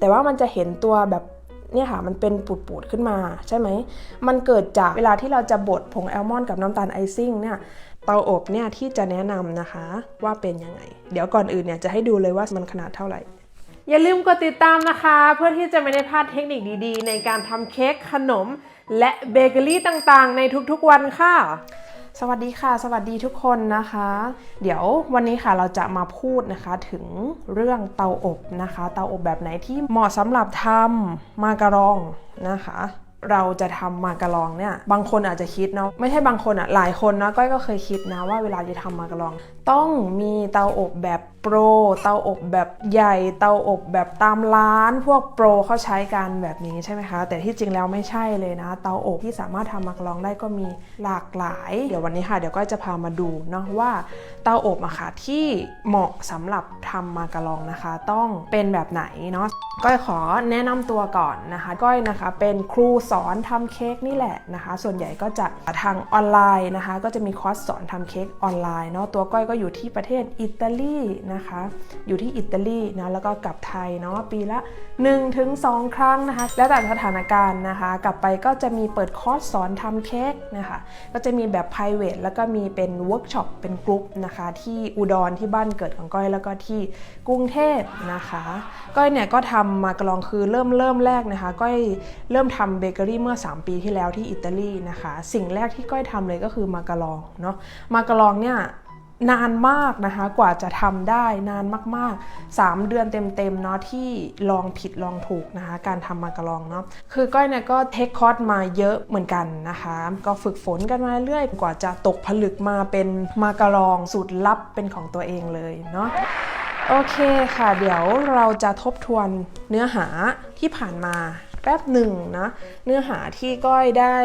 แต่ว่ามันจะเห็นตัวแบบเนี่ยค่ะมันเป็นปูดๆขึ้นมาใช่ไหม มันเกิดจากเวลาที่เราจะบดผงแอลมอนด์กับน้ำตาลไอซิ่งเนี่ยเตาอบเนี่ยที่จะแนะนำนะคะว่าเป็นยังไง เดี๋ยวก่อนอื่นเนี่ยจะให้ดูเลยว่ามันขนาดเท่าไหร่ อย่าลืมกดติดตามนะคะ เพื่อที่จะไม่ได้พลาดเทคนิคดีๆ ในการทำเค้กขนม และเบเกอรี่ต่างๆ ในทุกๆวันค่ะ สวัสดีค่ะ สวัสดีทุกคนนะคะ เดี๋ยววันนี้ค่ะเราจะมาพูดนะคะถึงเรื่องเตาอบนะคะ เตาอบแบบไหนที่เหมาะสำหรับทำมาการองนะคะเราจะทำมาการองเนี่ยบางคนอาจจะคิดเนาะไม่ใช่บางคนอะหลายคนนะก้อยก็เคยคิดนะว่าเวลาจะทำมาการองต้องมีเตาอบแบบโปร เตาอบแบบใหญ่ เตาอบแบบตามร้าน พวกโปรเขาใช้กันแบบนี้ใช่ไหมคะ แต่ที่จริงแล้วไม่ใช่เลยนะ เตาอบที่สามารถทำมาการองได้ก็มีหลากหลาย เดี๋ยววันนี้ค่ะ เดี๋ยวก็จะพามาดูเนาะว่าเตาอบอะค่ะที่เหมาะสำหรับทำมาการองนะคะ ต้องเป็นแบบไหนเนาะก้อยขอแนะนำตัวก่อนนะคะก้อยนะคะเป็นครูสอนทำเค้กนี่แหละนะคะ ส่วนใหญ่ก็จะทางออนไลน์นะคะ ก็จะมีคอร์สสอนทำเค้กออนไลน์เนาะตัวก้อยก็อยู่ที่ประเทศอิตาลีนะคะ อยู่ที่อิตาลีนะแล้วก็กลับไทยเนาะปีละ 1-2 ครั้งนะคะ แล้วแต่สถานการณ์นะคะ กลับไปก็จะมีเปิดคอร์สสอนทำเค้กนะคะ ก็จะมีแบบ p r i v a t แล้วก็มีเป็นเวิร์กช็อปเป็นกลุ่มนะคะ ที่อุดรที่บ้านเกิดของก้อยแล้วก็ที่กรุงเทพนะคะ ก้อยเนี่ยก็ทำมากระลองคือเริ่มเริ่มแรกนะคะ ก้อยเริ่มทำเบเกอรี่เมื่อ 3 ปีที่แล้วที่อิตาลีนะคะ สิ่งแรกที่ก้อยทำเลยก็คือมากระลองเนาะมากระลองเนี่ย นานมากนะคะกว่าจะทำได้นานมากๆ 3 เดือนเต็มๆเนาะที่ลองผิดลองถูกนะคะการทำมากระลองเนาะคือก้อยเนี่ยก็เทคคอร์สมาเยอะเหมือนกันนะคะ ก็ฝึกฝนกันมาเรื่อยกว่าจะตกผลึกมาเป็นมากระลองสูตรลับเป็นของตัวเองเลยเนาะโอเคค่ะ เดี๋ยวเราจะทบทวนเนื้อหาที่ผ่านมา แป๊บหนึ่งนะเนื้อหาที่ก้อยได้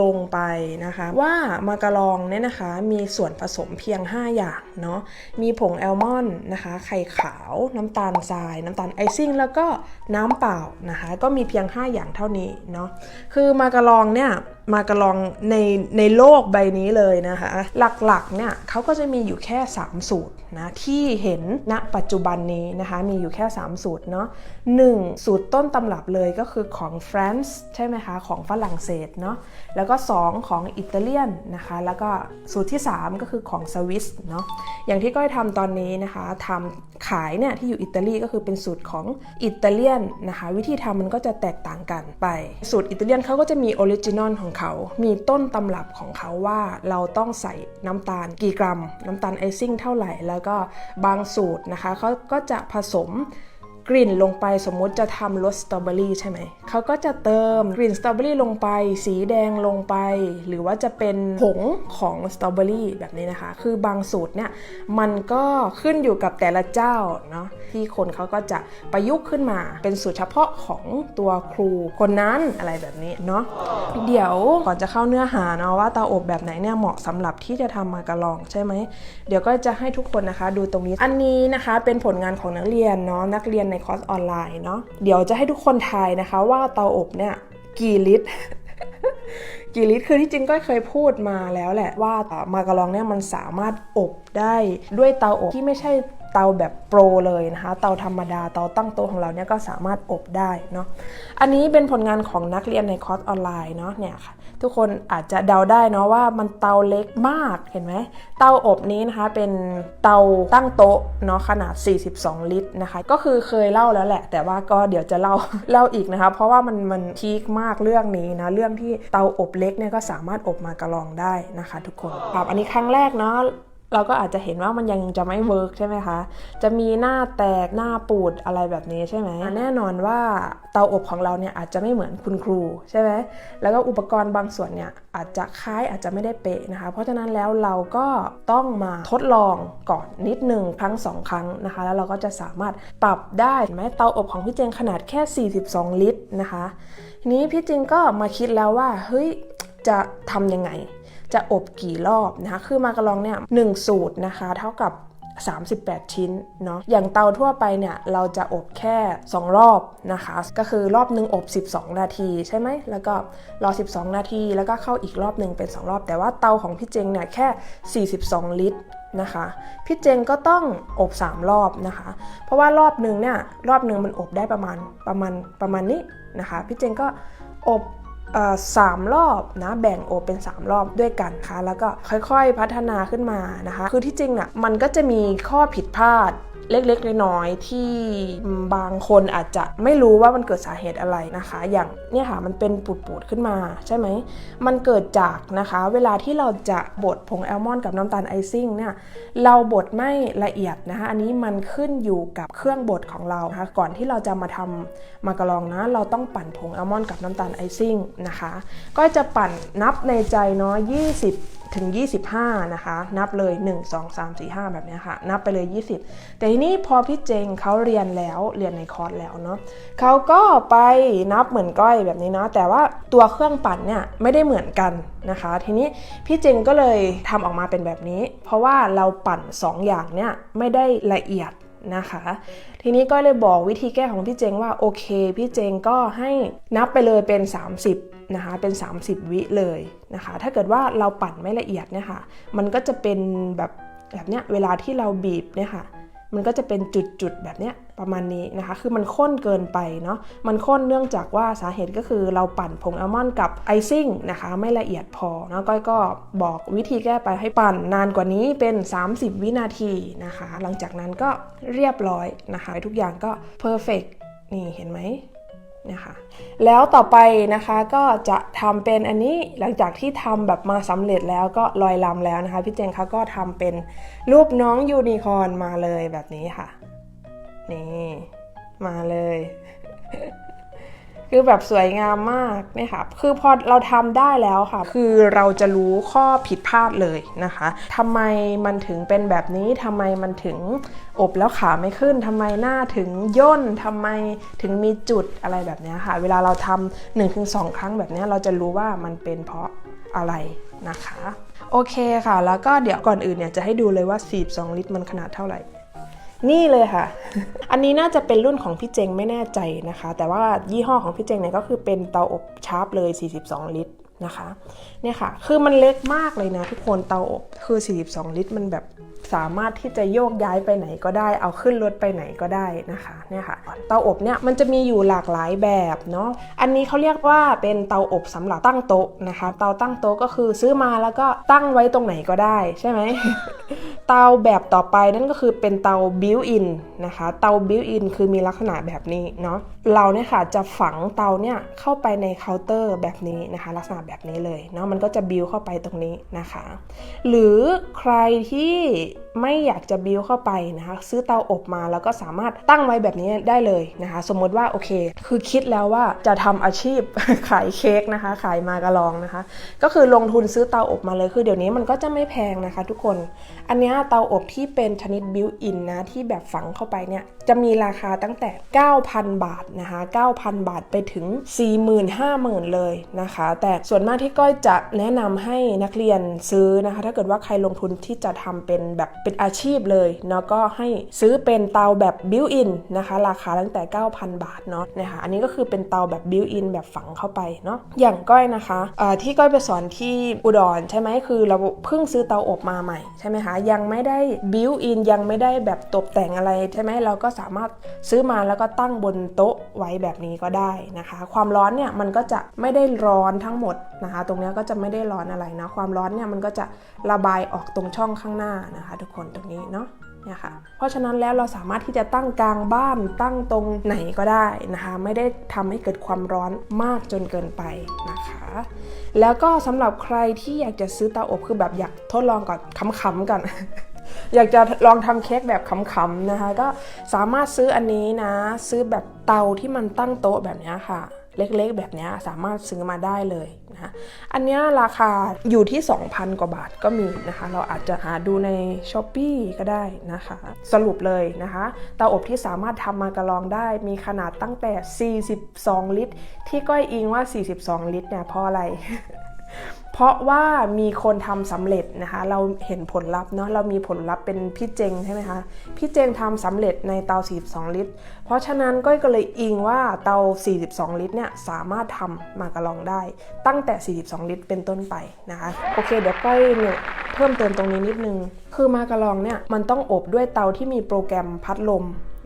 ลงไปนะคะ ว่ามากะลองเนี่ยนะคะ มีส่วนผสมเพียง 5 อย่างเนาะมีผงแอลมอนด์นะคะ ไข่ขาวน้ำตาลทราย น้ำตาลไอซิ่ง แล้วก็น้ำเปล่านะคะ ก็มีเพียง 5 อย่างเท่านี้เนาะคือมากะลองเนี่ยมากะลองในในโลกใบนี้เลยนะคะ หลักๆเนี่ยเขาก็จะมีอยู่แค่ 3 สูตรนะที่เห็นณปัจจุบันนี้นะคะมีอยู่แค่ 3 สูตรเนาะ1สูตรต้นตำรับเลยก็คือของฟรานซ์ใช่ไหมคะ ของฝรั่งเศสเนาะแล้วก็ 2 ของอิตาเลียนนะคะ แล้วก็สูตรที่ 3 ก็คือของสวิสเนาะอย่างที่ก้อยทำตอนนี้นะคะทำขายเนี่ยที่อยู่อิตาลีก็คือเป็นสูตรของอิตาเลียนนะคะ วิธีทำมันก็จะแตกต่างกันไป สูตรอิตาเลียนเขาก็จะมีออริจินอลของเขา มีต้นตำรับของเขาว่าเราต้องใส่น้ำตาลกี่กรัม น้ำตาลไอซิ่งเท่าไหร่ แล้วก็บางสูตรนะคะเขาก็จะผสม กลิ่นลงไปสมมุติจะทำรสสตรอเบอรี่ใช่ไหม เขาก็จะเติมกลิ่นสตรอเบอรี่ลงไป สีแดงลงไป หรือว่าจะเป็นผงของสตรอเบอรี่แบบนี้นะคะ คือบางสูตรเนี่ย มันก็ขึ้นอยู่กับแต่ละเจ้าเนาะที่คนเขาก็จะประยุกต์ขึ้นมา เป็นสูตรเฉพาะของตัวครูคนนั้นอะไรแบบนี้เนาะเดี๋ยวก่อนจะเข้าเนื้อหาเนาะว่าเตาอบแบบไหนเนี่ยเหมาะสำหรับที่จะทำมากระลองใช่ไหมเดี๋ยวก็จะให้ทุกคนนะคะ ดูตรงนี้อันนี้นะคะเป็นผลงานของนักเรียนเนาะนักเรียนในคอร์สออนไลน์เนาะเดี๋ยวจะให้ทุกคนทายนะคะว่าเตาอบเนี่ยกี่ลิตรกี่ลิตรคือที่จริงก็เคยพูดมาแล้วแหละว่า มากะลองเนี่ยมันสามารถอบได้ด้วยเตาอบที่ไม่ใช่ เตาแบบโปรเลยนะคะ เตาธรรมดา เตาตั้งโต๊ะของเราเนี่ยก็สามารถอบได้เนาะ อันนี้เป็นผลงานของนักเรียนในคอร์สออนไลน์เนาะเนี่ยค่ะ ทุกคนอาจจะเดาได้เนาะว่ามันเตาเล็กมากเห็นไหม เตาอบนี้นะคะเป็นเตาตั้งโต๊ะเนาะขนาด 42 ลิตรนะคะ ก็คือเคยเล่าแล้วแหละ แต่ว่าก็เดี๋ยวจะเล่าเล่าอีกนะคะ เพราะว่ามันมันพีคมากเรื่องนี้นะเรื่องที่เตาอบเล็กเนี่ยก็สามารถอบมากระลองได้นะคะ ทุกคนครับอันนี้ครั้งแรกเนาะ เราก็อาจจะเห็นว่ามันยังจะไม่เวิร์กใช่ไหมคะ จะมีหน้าแตกหน้าปูดอะไรแบบนี้ใช่ไหม แน่นอนว่าเตาอบของเราเนี่ยอาจจะไม่เหมือนคุณครูใช่ไหม แล้วก็อุปกรณ์บางส่วนเนี่ยอาจจะคล้ายอาจจะไม่ได้เป๊ะนะคะ เพราะฉะนั้นแล้วเราก็ต้องมาทดลองก่อนนิดหนึ่งครั้งสองครั้งนะคะ แล้วเราก็จะสามารถปรับได้เห็นไหมเตาอบของพี่เจงขนาดแค่ 42 ลิตรนะคะ ทีนี้พี่จิงก็มาคิดแล้วว่าเฮ้ยจะทำยังไง จะอบกี่รอบนะคะ คือมากระลองเนี่ยหนึ่งสูตรนะคะ เท่ากับ 38 ชิ้นเนาะ อย่างเตาทั่วไปเนี่ยเราจะอบแค่ 2 รอบนะคะ ก็คือรอบหนึ่งอบ 12 นาทีใช่ไหม แล้วก็รอ 12 นาที แล้วก็เข้าอีกรอบหนึ่งเป็น 2 รอบ แต่ว่าเตาของพี่เจงเนี่ยแค่ 42 ลิตรนะคะพี่เจงก็ต้องอบ 3 รอบนะคะ เพราะว่ารอบหนึ่งเนี่ยรอบหนึ่งมันอบได้ประมาณประมาณประมาณนี้นะคะ พี่เจงก็อบ สามรอบนะแบ่งโอเป็น 3 รอบด้วยกันค่ะ แล้วก็ค่อยๆพัฒนาขึ้นมานะคะ คือที่จริงอะมันก็จะมีข้อผิดพลาด เล็กๆน้อยๆที่บางคนอาจจะไม่รู้ว่ามันเกิดสาเหตุอะไรนะคะ อย่างเนี่ยค่ะมันเป็นปูดๆขึ้นมาใช่ไหมมันเกิดจากนะคะ เวลาที่เราจะบดผงแอลมอนด์กับน้ำตาลไอซิ่งเนี่ยเราบดไม่ละเอียดนะคะ อันนี้มันขึ้นอยู่กับเครื่องบดของเรานะคะก่อนที่เราจะมาทำมากะลองนะ เราต้องปั่นผงแอลมอนด์กับน้ำตาลไอซิ่งนะคะ ก็จะปั่นนับในใจเนาะ20ถึง 25 นะคะ นับเลย 1 2 3 4 5 แบบนี้ค่ะ นับไปเลย 20 แต่ทีนี้พอพี่เจงเขาเรียนแล้วเรียนในคอร์สแล้วเนาะเขาก็ไปนับเหมือนก้อยแบบนี้เนาะแต่ว่าตัวเครื่องปั่นเนี่ยไม่ได้เหมือนกันนะคะ ทีนี้พี่เจงก็เลยทำออกมาเป็นแบบนี้ เพราะว่าเราปั่น 2 อย่างเนี่ยไม่ได้ละเอียดนะคะ ทีนี้ก็เลยบอกวิธีแก้ของพี่เจงว่าโอเค พี่เจงก็ให้นับไปเลยเป็น 30 นะคะเป็น 30 วิเลยนะคะ ถ้าเกิดว่าเราปั่นไม่ละเอียดเนี่ยค่ะ มันก็จะเป็นแบบแบบเนี้ยเวลาที่เราบีบเนี่ยค่ะมันก็จะเป็นจุดๆแบบเนี้ยประมาณนี้นะคะ คือมันข้นเกินไปเนาะ มันข้นเนื่องจากว่าสาเหตุก็คือเราปั่นผงอัลมอนด์กับไอซิ่งนะคะ ไม่ละเอียดพอเนาะก้อยก็บอกวิธีแก้ไปให้ปั่นนานกว่านี้เป็น 30 วินาทีนะคะ หลังจากนั้นก็เรียบร้อยนะคะ ทุกอย่างก็เพอร์เฟกนี่เห็นไหม นะคะแล้วต่อไปนะคะก็จะทำเป็นอันนี้หลังจากที่ทำแบบมาสำเร็จแล้วก็ลอยลำแล้วนะคะ พี่เจงเขาก็ทำเป็นรูปน้องยูนิคอร์นมาเลยแบบนี้ค่ะ นี่ มาเลย คือแบบสวยงามมากเนี่ยค่ะ คือพอเราทำได้แล้วค่ะ คือเราจะรู้ข้อผิดพลาดเลยนะคะทำไมมันถึงเป็นแบบนี้ทำไมมันถึงอบแล้วขาไม่ขึ้นทำไมหน้าถึงย่นทำไมถึงมีจุดอะไรแบบนี้ค่ะ เวลาเราทำหนึ่งถึงสองครั้งแบบนี้เราจะรู้ว่ามันเป็นเพราะอะไรนะคะ โอเคค่ะ แล้วก็เดี๋ยวก่อนอื่นเนี่ยจะให้ดูเลยว่า42ลิตรมันขนาดเท่าไหร่ นี่เลยค่ะ อันนี้น่าจะเป็นรุ่นของพี่เจงไม่แน่ใจนะคะ แต่ว่ายี่ห้อของพี่เจงเนี่ยก็คือเป็นเตาอบชาร์ปเลย 42 ลิตรนะคะเนี่ยค่ะ คือมันเล็กมากเลยนะทุกคนเตาอบคือ 42 ลิตร มันแบบสามารถที่จะโยกย้ายไปไหนก็ได้ เอาขึ้นรถไปไหนก็ได้นะคะเนี่ยค่ะเตาอบเนี่ยมันจะมีอยู่หลากหลายแบบเนาะอันนี้เขาเรียกว่าเป็นเตาอบสำหรับตั้งโต๊ะนะคะ เตาตั้งโต๊ะก็คือซื้อมาแล้วก็ตั้งไว้ตรงไหนก็ได้ใช่ไหม เตาแบบต่อไปนั่นก็คือเป็นเตาบิวอินนะคะ เตาบิวอินคือมีลักษณะแบบนี้เนาะเราเนี่ยค่ะจะฝังเตาเนี่ยเข้าไปในเคาน์เตอร์แบบนี้นะคะ ลักษณะแบบนี้เลยเนาะมันก็จะบิวเข้าไปตรงนี้นะคะ หรือใครที่ไม่อยากจะบิวเข้าไปนะคะ ซื้อเตาอบมาแล้วก็สามารถตั้งไว้แบบนี้ได้เลยนะคะ สมมติว่าโอเค คือคิดแล้วว่าจะทำอาชีพขายเค้กนะคะ ขายมากระลองนะคะ ก็คือลงทุนซื้อเตาอบมาเลยคือเดี๋ยวนี้มันก็จะไม่แพงนะคะ ทุกคนอันเนี้ยเตาอบที่เป็นชนิดบิวอินนะที่แบบฝังเข้าไปเนี่ยจะมีราคาตั้งแต่ 9,000 บาทนะคะ9,000 บาทไปถึง 45,000เลยนะคะ แต่ส่วนมากที่ก้อยจะแนะนำให้นักเรียนซื้อนะคะ ถ้าเกิดว่าใครลงทุนที่จะทำเป็นแบบเป็นอาชีพเลยเนาะก็ให้ซื้อเป็นเตาแบบบิวอินนะคะราคาตั้งแต่ 9,000 บาทเนาะนะคะอันนี้ก็คือเป็นเตาแบบบิวอินแบบฝังเข้าไปเนาะอย่างก้อยนะคะที่ก้อยไปสอนที่อุดรใช่ไหมคือเราเพิ่งซื้อเตาอบมาใหม่ใช่ไหมคะยังไม่ได้บิวอินยังไม่ได้แบบตกแต่งอะไรใช่ไหมเราก็สามารถซื้อมาแล้วก็ตั้งบนโต๊ะไว้แบบนี้ก็ได้นะคะ ความร้อนเนี่ยมันก็จะไม่ได้ร้อนทั้งหมดนะคะ ตรงเนี้ยก็จะไม่ได้ร้อนอะไรนะความร้อนเนี่ยมันก็จะระบายออกตรงช่องข้างหน้านะคะ ทุกคนตรงนี้เนาะ เนี่ยค่ะเพราะฉะนั้นแล้วเราสามารถที่จะตั้งกลางบ้านตั้งตรงไหนก็ได้นะคะ ไม่ได้ทำให้เกิดความร้อนมากจนเกินไปนะคะ แล้วก็สำหรับใครที่อยากจะซื้อเตาอบคือแบบอยากทดลองก่อนขำๆก่อนอยากจะลองทำเค้กแบบขำๆนะคะ ก็สามารถซื้ออันนี้นะ ซื้อแบบเตาที่มันตั้งโต๊ะแบบนี้ค่ะ เล็กๆ แบบนี้สามารถซื้อมาได้เลยนะคะอันนี้ราคาอยู่ที่ 2,000 กว่าบาทก็มีนะคะ เราอาจจะหาดูใน s h อ p e e ก็ได้นะคะ สรุปเลยนะคะเตาอบที่สามารถทำมากระลองได้มีขนาดตั้งแต่ 42 ลิตร ที่ก้อยอิงว่า 42 ลิตรเนี่ยเพราะอะไร เพราะว่ามีคนทำสำเร็จนะคะ เราเห็นผลลัพธ์เนาะเรามีผลลัพธ์เป็นพี่เจงใช่ไหมคะพี่เจงทำสำเร็จในเตา 42 ลิตร เพราะฉะนั้นก้อยก็เลยอิงว่าเตา 42 ลิตรเนี่ยสามารถทำมากระลองได้ ตั้งแต่ 42 ลิตร เป็นต้นไปนะคะโอเคเดี๋ยวก้อยเนี่ยเพิ่มเติมตรงนี้นิดนึง คือมากระลองเนี่ยมันต้องอบด้วยเตาที่มีโปรแกรมพัดลม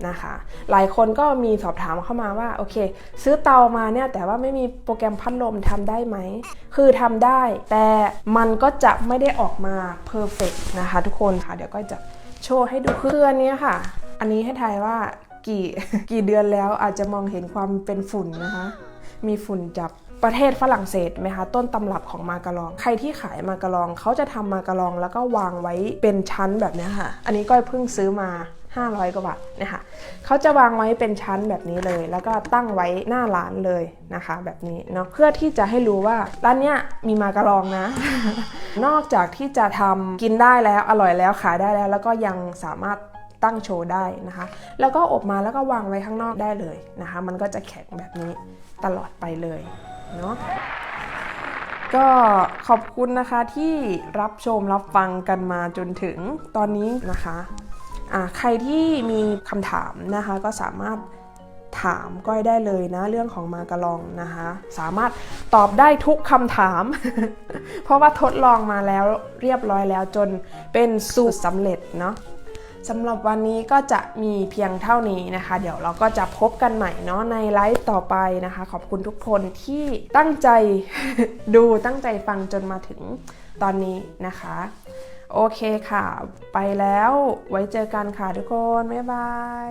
นะคะ หลายคนก็มีสอบถามเข้ามาว่าโอเค ซื้อเตามาเนี่ยแต่ว่าไม่มีโปรแกรมพัดลมทำได้ไหม คือทำได้ แต่มันก็จะไม่ได้ออกมาเพอร์เฟกนะคะทุกคนค่ะ เดี๋ยวก็จะโชว์ให้ดูเคืออันเนี้ยค่ะ อันนี้ให้ทายว่ากี่กี่เดือนแล้วอาจจะมองเห็นความเป็นฝุ่นนะคะ มีฝุ่นจับประเทศฝรั่งเศสไหมคะต้นตำรับของมาการอง ใครที่ขายมาการองเขาจะทำมาการองแล้วก็วางไว้เป็นชั้นแบบนี้ค่ะ อันนี้ก็เพิ่งซื้อมา 500 กว่าบาทนะคะเขาจะวางไว้เป็นชั้นแบบนี้เลย แล้วก็ตั้งไว้หน้าร้านเลยนะคะ แบบนี้เนาะเพื่อที่จะให้รู้ว่าร้านเนี้ยมีมาการองนะ นอกจากที่จะทำกินได้แล้วอร่อยแล้วขายได้แล้ว แล้วก็ยังสามารถตั้งโชว์ได้นะคะ แล้วก็อบมาแล้วก็วางไว้ข้างนอกได้เลยนะคะ มันก็จะแข็งแบบนี้ตลอดไปเลยเนาะก็ขอบคุณนะคะที่รับชมรับฟังกันมาจนถึงตอนนี้นะคะ ใครที่มีคำถามนะคะก็สามารถถามก้อยได้เลยนะเรื่องของมากระลองนะคะ สามารถตอบได้ทุกคำถาม เพราะว่าทดลองมาแล้วเรียบร้อยแล้วจนเป็นสูตรสำเร็จเนาะสำหรับวันนี้ก็จะมีเพียงเท่านี้นะคะ เดี๋ยวเราก็จะพบกันใหม่เนาะในไลฟ์ต่อไปนะคะ ขอบคุณทุกคนที่ตั้งใจดูตั้งใจฟังจนมาถึงตอนนี้นะคะ โอเคค่ะ ไปแล้วไว้เจอกันค่ะทุกคน บ๊ายบาย